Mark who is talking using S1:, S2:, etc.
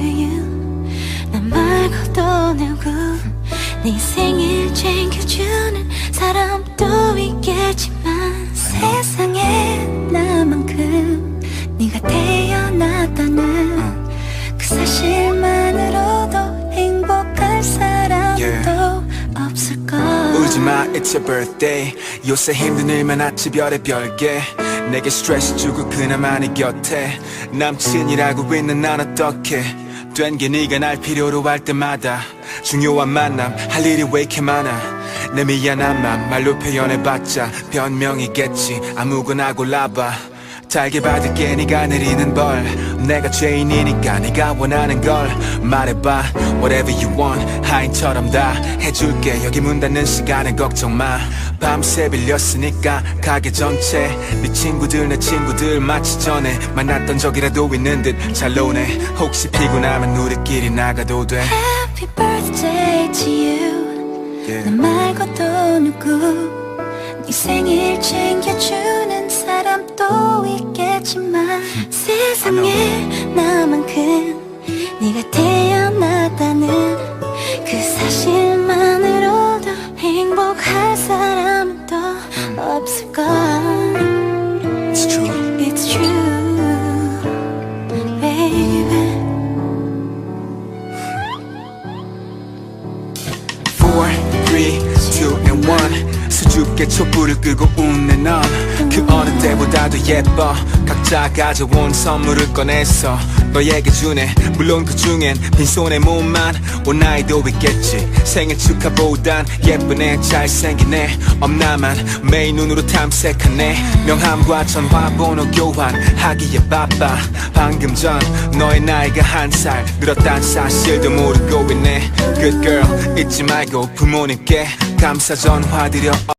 S1: you 나 말고도 누구? 네 생일 챙겨주는 사람도 있겠지만 세상에 나만큼 네가 태어났다는 그 사실만으로도 행복할 사람도 없을걸
S2: 울지마 it's your birthday. 요새 힘든 일만 아치 별의 별개 내게 스트레스 주고 그나마 네 곁에. 남친이라고 있는 난 어떡해 된 게 네가 날 필요로 할 때마다 중요한 만남 할 일이 왜 이렇게 많아? 내 미안한 맘 말로 표현해봤자 변명이겠지. 아무거나 골라봐 달게 받을게 네가 내리는 벌 내가 죄인이니까 네가 원하는 걸. 말해봐 Whatever you want. 하인처럼 다 해줄게. 여기 문 닫는 시간에 걱정 마. 밤새 빌렸으니까 가게 전체. 네 친구들 내 친구들 마치 전에 만났던 적이라도 있는 듯 잘 노네. 혹시 피곤하면 우리끼리 나가도 돼.
S1: Happy birthday to you.
S2: Yeah.
S1: 나 말고도 누구 네 생일 챙겨주는 세상에 나만큼 네가 태어났다는 그 사실만으로도 행복할 사람도 없을걸.
S2: It's true.
S1: It's true baby.
S2: Four, three, two, and one. 수줍게 촛불을 끄고 웃는 넌 그 어느 때보다도 예뻐. 각자 가져온 선물을 꺼내서 너에게 주네. 물론 그 중엔 빈손의 몸만 온 나이도 있겠지. 생일 축하보단 예쁜 애 잘생긴 애 없나만 매일 눈으로 탐색하네. 명함과 전화번호 교환하기에 바빠. 방금 전 너의 나이가 한 살 늘었단 사실도 모르고 있네. Good girl 잊지 말고 부모님께 감사 전화 드려